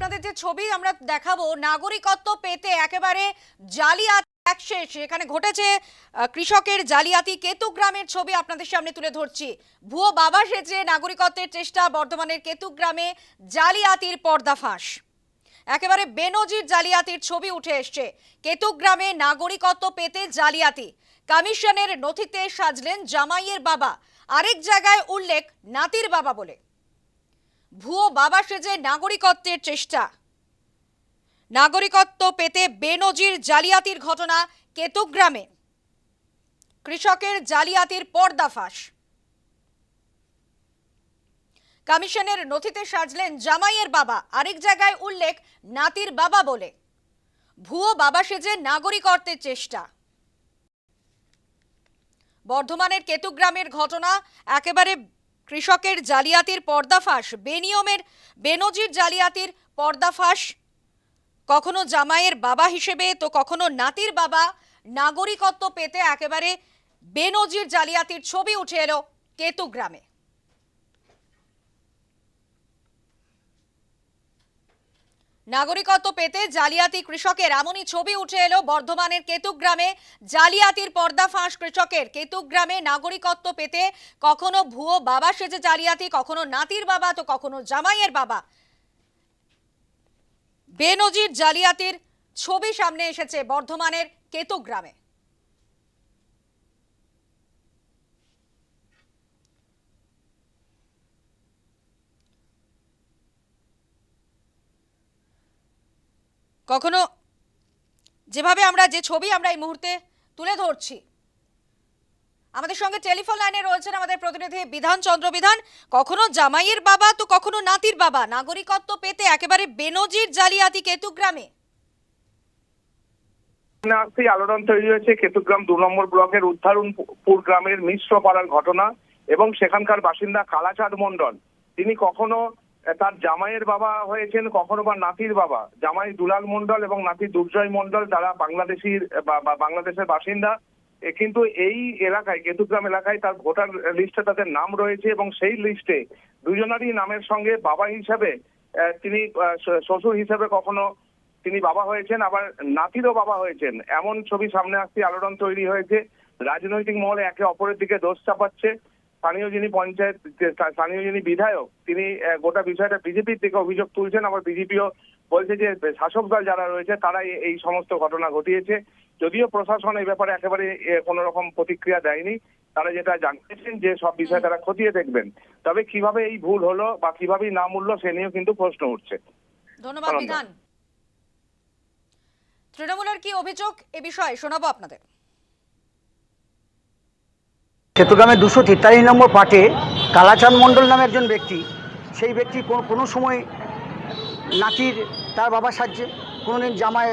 আপনাদের যে ছবি আমরা দেখাবো, নাগরিকত্ব পেতে একেবারে জালিয়াতি ঘটেছে কৃষকের জালিয়াতি। কেতু গ্রামের ছবি আপনাদের সামনে তুলে ধরছি। ভুয়ো বাবা সেজে নাগরিকত্বের চেষ্টা, বর্ধমানের কেতু গ্রামে জালিয়াতির পর্দাফাঁস একেবারে বেনজির জালিয়াতির ছবি উঠে এসছে। কেতু গ্রামে নাগরিকত্ব পেতে জালিয়াতি। কমিশনের নথিতে সাজলেন জামাইয়ের বাবা। আরেক জায়গায় উল্লেখ, নাতির বাবা বলে। ভুয়ো বাবা সেজে নাগরিকত্বের চেষ্টা। নাগরিকত্ব পেতে বেনজির জালিয়াতির ঘটনা কেতুগ্রামে। কৃষকের জালিয়াতির পর্দাফাঁস কমিশনের নথিতে সাজলেন জামাইয়ের বাবা, আরেক জায়গায় উল্লেখ নাতির বাবা বলে। ভুয়ো বাবা সেজে নাগরিকত্বের চেষ্টা। বর্ধমানের কেতুগ্রামের ঘটনা একেবারে কৃষকের জালিয়াতির পর্দাফাঁস বেনিয়মের, বেনজির জালিয়াতির পর্দাফাঁস কখনো জামাইয়ের বাবা হিসেবে, তো কখনো নাতির বাবা। নাগরিকত্ব পেতে একেবারে বেনজির জালিয়াতির ছবি উঠে এলো কেতুগ্রামে নাগরিকত্ব পেতে জালিয়াতি কৃষকের, এমনই ছবি উঠে এলো বর্ধমানের কেতুগ্রামে। জালিয়াতির পর্দা ফাঁস কৃষকের, কেতুগ্রামে নাগরিকত্ব পেতে কখনো ভুয়ো বাবা সেজে জালিয়াতি, কখনো নাতির বাবা, তো কখনো জামাইয়ের বাবা। বেনজির জালিয়াতির ছবি সামনে এসেছে বর্ধমানের কেতুগ্রামে। কখনো যেভাবে আমরা, যে ছবি আমরা এই মুহূর্তে তুলে ধরছি, আমাদের সঙ্গে টেলিফোন লাইনে রয়েছেন আমাদের প্রতিনিধি বিধান চন্দ্র বিধান। কখনো জামাইয়ের বাবা তো কখনো নাতির বাবা। নাগরিকত্ব পেতে একেবারে বেনজির জালিয়াতি কেতুগ্রামে। আসতেই আলোড়ন তৈরি হয়েছে কেতুগ্রাম দু নম্বর ব্লকের উদ্ধারণপুর গ্রামের মিশ্র পাড়ার ঘটনা এবং সেখানকার বাসিন্দা কালাচাঁদ মণ্ডল। তিনি কখনো তার জামাইয়ের বাবা হয়েছেন কখনো বা নাতির বাবা। জামাই দুলাল মন্ডল এবং নাতি দুর্জয় মন্ডল তারা বাংলাদেশির বাংলাদেশের বাসিন্দা। কিন্তু এই এলাকায়, কেতুগ্রাম এলাকায় তার ভোটার লিস্টে তাদের নাম রয়েছে এবং সেই লিস্টে দুজনারই নামের সঙ্গে বাবা হিসাবে তিনি শ্বশুর হিসাবে কখনো তিনি বাবা হয়েছেন, আবার নাতিরও বাবা হয়েছেন। এমন ছবি সামনে আসতে আলোড়ন তৈরি হয়েছে। রাজনৈতিক মহলে একে অপরের দিকে দোষ চাপাচ্ছে। স্থানীয় যিনি পঞ্চায়েত স্থানীয় যিনি বিধায়ক, তিনি গোটা বিষয়টা বিজেপির দিকে অভিযোগ তুলছেন। আবার বিজেপিও বলছে যে, শাসক দল যারা রয়েছে, তারাই এই সমস্ত ঘটনা ঘটিয়েছে। যদিও প্রশাসন এই ব্যাপারে একেবারে কোনো রকম প্রতিক্রিয়া দেয়নি। তারা যেটা জানিয়েছেন যে, সব বিষয় তারা খতিয়ে দেখবেন। তবে কীভাবে এই ভুল হলো বা কীভাবে না মূল্য সে নিয়েও কিন্তু প্রশ্ন উঠছে। ধন্যবাদ। বিধান। তৃণমূলের কি অভিযোগ? এ বিষয়ে শোনাবো আপনাদের। চট্টগ্রামের দুশো তেতাল্লিশ নম্বর পার্টে কালাচাঁদ মণ্ডল নামে একজন ব্যক্তি। সেই ব্যক্তি কোনো কোনো সময় নাতির, তার বাবা সাজছে কোনো দিন জামাই,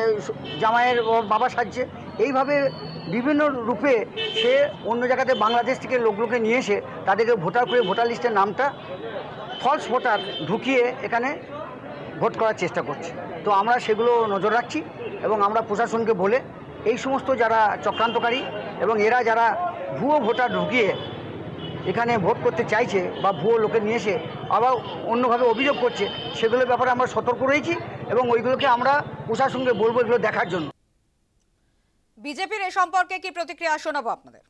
জামাইয়ের বাবা সাজছে। এইভাবে বিভিন্ন রূপে সে অন্য জায়গাতে বাংলাদেশ থেকে লোকগুলোকে নিয়ে এসে তাদেরকে ভোটার করে ভোটার লিস্টের নামটা ফলস ভোটার ঢুকিয়ে এখানে ভোট করার চেষ্টা করছে। তো আমরা সেগুলো নজর রাখছি এবং আমরা প্রশাসনকে বলে এই সমস্ত যারা চক্রান্তকারী এবং এরা যারা ভুয়ো ভোটার ঢুকিয়ে এখানে ভোট করতে চাইছে বা ভুয়ো লোকে নিয়ে এসে আবার অন্যভাবে অভিযোগ করছে সেগুলোর ব্যাপারে আমরা সতর্ক রয়েছি এবং ওইগুলোকে আমরা প্রশাসনকে বলব এগুলো দেখার জন্য। বিজেপির এ সম্পর্কে কি প্রতিক্রিয়া শোনাবো আপনাদের?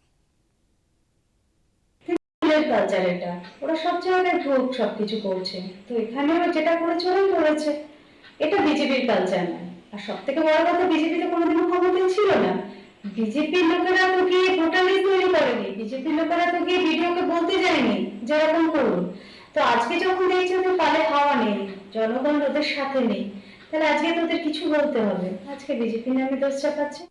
কালচার এটা। ওরা সব জায়গায় গ্রুপ সব কিছু করছে। তো এখানেও যেটা করেছে ওরাই করেছে। এটা বিজেপির কালচার না। আর সব থেকে বড় কথা বিজেপি তো কোনোদিনও ক্ষমতায় বিজেপির লোকেরা তো গিয়ে ভোটার তৈরি করেনি? বিজেপির লোকেরা তো গিয়ে বিডিওকে বলতে যায়নি যে এরকম করুন? তো আজকে যখন দেখছে তো পালে হাওয়া নেই, জনগণ ওদের সাথে নেই, তাহলে আজকে তোদের কিছু বলতে হবে? আজকে বিজেপি নামে দোষ চাপাচ্ছে।